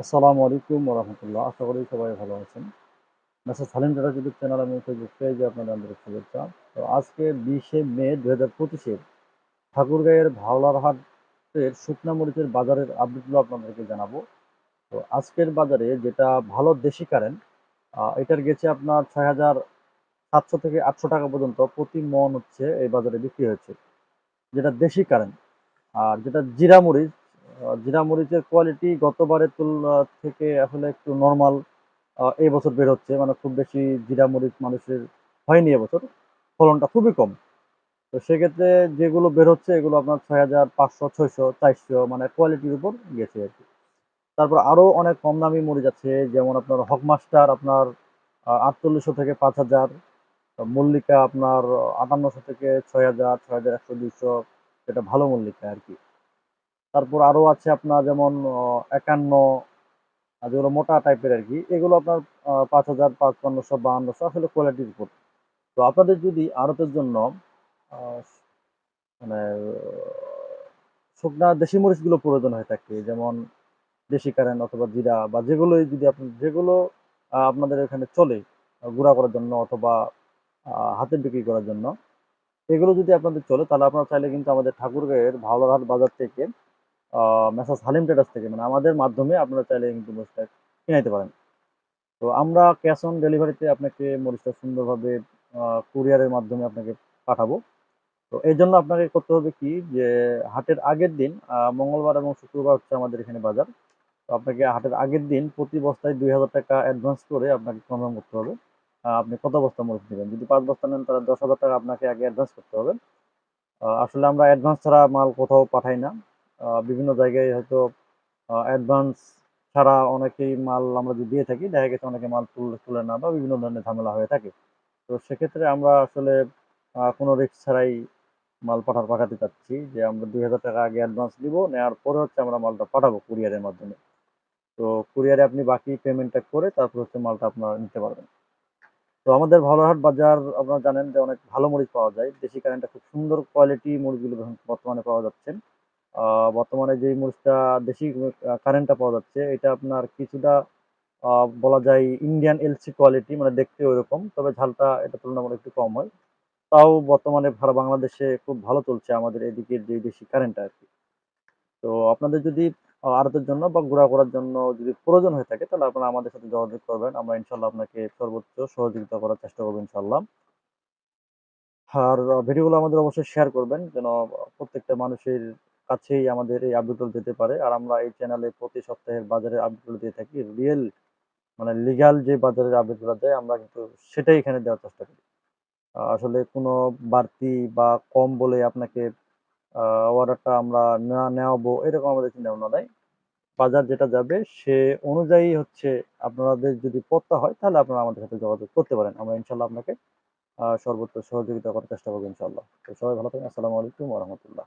আসসালামু আলাইকুম রহমতুল্লাহ। আশা করি সবাই ভালো আছেন। মেসেজ সালিম টাটা ইউটিউব চ্যানেল আমি ফেসবুক পেজে আপনাদের আন্তরিক শুভেচ্ছা। তো আজকে বিশে মে দু হাজার পঁচিশের ঠাকুরগাঁয়ের ভাওলার হাটের শুকনা মরিচের বাজারের আপডেটগুলো আপনাদেরকে জানাব। তো আজকের বাজারে যেটা ভালো দেশি কারেন্ট এটার গেছে আপনার ছয় হাজার সাতশো থেকে আটশো টাকা পর্যন্ত প্রতি মন হচ্ছে এই বাজারে বিক্রি হয়েছে। যেটা দেশি কারেন্ট আর যেটা জিরা মরিচ জিরা মরিচের কোয়ালিটি গতবারের তুলনা থেকে আসলে একটু নর্মাল এই বছর বের হচ্ছে। মানে খুব বেশি জিরা মরিচ মানুষের হয়নি এবছর। ফলনটা খুবই কম। তো সেক্ষেত্রে যেগুলো বের হচ্ছে, এগুলো আপনার ছয় হাজার পাঁচশো, ছয়শো, চারশো মানে কোয়ালিটির উপর গেছে আর কি। তারপর আরও অনেক কম দামি মরিচ আছে, যেমন আপনার হকমাস্টার আপনার আটচল্লিশশো থেকে পাঁচ হাজার, মল্লিকা আপনার, আটান্নশো থেকে ছয় হাজার ছয় হাজার একশো দুইশো, এটা ভালো মল্লিকা আর কি। তারপর আরও আছে আপনার যেমন একান্ন যেগুলো মোটা টাইপের আর কি, এগুলো আপনার পাঁচ হাজার, পাঁচপান্নশো, বাহান্নশো আসলে কোয়ালিটির উপর তো আপনাদের যদি আড়তের জন্য মানে শুকনা দেশি মরিচগুলো প্রয়োজন হয়ে থাকে, যেমন দেশি কারেন্ট অথবা জিরা বা যেগুলোই যদি আপনি, যেগুলো আপনাদের এখানে চলে গুঁড়া করার জন্য অথবা হাতে বিক্রি করার জন্য, এগুলো যদি আপনাদের চলে, তাহলে আপনারা চাইলে কিন্তু আমাদের ঠাকুরগাঁয়ের ভাওলারহাট বাজার থেকে মেসাজ হালিম ট্রেডার্স থেকে মানে আমাদের মাধ্যমে আপনারা চাইলে কিন্তু মরিচটা কিনে নিতে পারেন। তো আমরা ক্যাশ অন ডেলিভারিতে আপনাকে মরিচটা সুন্দরভাবে কুরিয়ারের মাধ্যমে আপনাকে পাঠাবো। তো এই জন্য আপনাকে করতে হবে কি যে, হাটের আগের দিন মঙ্গলবার এবং শুক্রবার হচ্ছে আমাদের এখানে বাজার। তো আপনাকে হাটের আগের দিন প্রতি বস্তায় দুই হাজার টাকা অ্যাডভান্স করে আপনাকে কনফার্ম করতে হবে আপনি কত বস্তা মরিচ নেবেন। যদি পাঁচ বস্তা নেন, তাহলে দশ হাজার টাকা আপনাকে আগে অ্যাডভান্স করতে হবে। আসলে আমরা অ্যাডভান্স ছাড়া মাল কোথাও পাঠাই না। বিভিন্ন জায়গায় হয়তো অ্যাডভান্স ছাড়া অনেকেই মাল আমরা যদি দিয়ে থাকি, দেখা গেছে অনেকে মাল তুলে তুলে না বা বিভিন্ন ধরনের ঝামেলা হয়ে থাকে। তো সেক্ষেত্রে আমরা আসলে কোনো রিস্ক ছাড়াই মাল পাঠার পাঠাতে চাচ্ছি যে আমরা দুই হাজার টাকা আগে অ্যাডভান্স দিব, নেওয়ার পরে হচ্ছে আমরা মালটা পাঠাবো কুরিয়ারের মাধ্যমে। তো কুরিয়ারে আপনি বাকি পেমেন্টটা করে তারপর হচ্ছে মালটা আপনারা নিতে পারবেন। তো আমাদের ভালোহাট বাজার, আপনারা জানেন যে অনেক ভালো মরিচ পাওয়া যায়। দেশি কারেন্টটা খুব সুন্দর কোয়ালিটি মরিচগুলো বর্তমানে পাওয়া যাচ্ছে বর্তমানে যে মরিচটা দেশি কারেন্টটা পাওয়া যাচ্ছে, এটা আপনার কিছুটা বলা যায় ইন্ডিয়ান এলসি কোয়ালিটি মানে দেখতে ওইরকম, তবে ঝালটা এটা তুলনামূলক একটু কম হয়। তাও বর্তমানে ভারত বাংলাদেশে খুব ভালো চলছে আমাদের এদিকের যে দেশি কারেন্টটা আর কি। তো আপনাদের যদি আড়তের জন্য বা গুঁড়া করার জন্য যদি প্রয়োজন হয়ে থাকে, তাহলে আপনারা আমাদের সাথে যোগাযোগ করবেন। আমরা ইনশাল্লাহ আপনাকে সর্বোচ্চ সহযোগিতা করার চেষ্টা করব ইনশাল্লাহ আর ভিডিওগুলো আমাদের অবশ্যই শেয়ার করবেন, যেন প্রত্যেকটা মানুষের কাছেই আমাদের এই আপডেটগুলো যেতে পারে। আর আমরা এই চ্যানেলে প্রতি সপ্তাহের বাজারের আপডেটগুলো দিয়ে থাকি। রিয়েল মানে লিগ্যাল যে বাজারের আপডেটগুলো দেয়, আমরা কিন্তু সেটাই এখানে দেওয়ার চেষ্টা করি। আসলে কোনো বাড়তি বা কম বলে আপনাকে অর্ডারটা আমরা না নেওয়াবো, এরকম আমাদের চিন্তা ভাবনা নাই। বাজার যেটা যাবে, সে অনুযায়ী হচ্ছে আপনাদের যদি পত্তা হয়, তাহলে আপনারা আমাদের সাথে যোগাযোগ করতে পারেন। আমরা ইনশাল্লাহ আপনাকে সর্বোচ্চ সহযোগিতা করার চেষ্টা করব ইনশাল্লাহ। সবাই ভালো থাকেন। আসসালামু আলাইকুম রহমতুল্লাহ।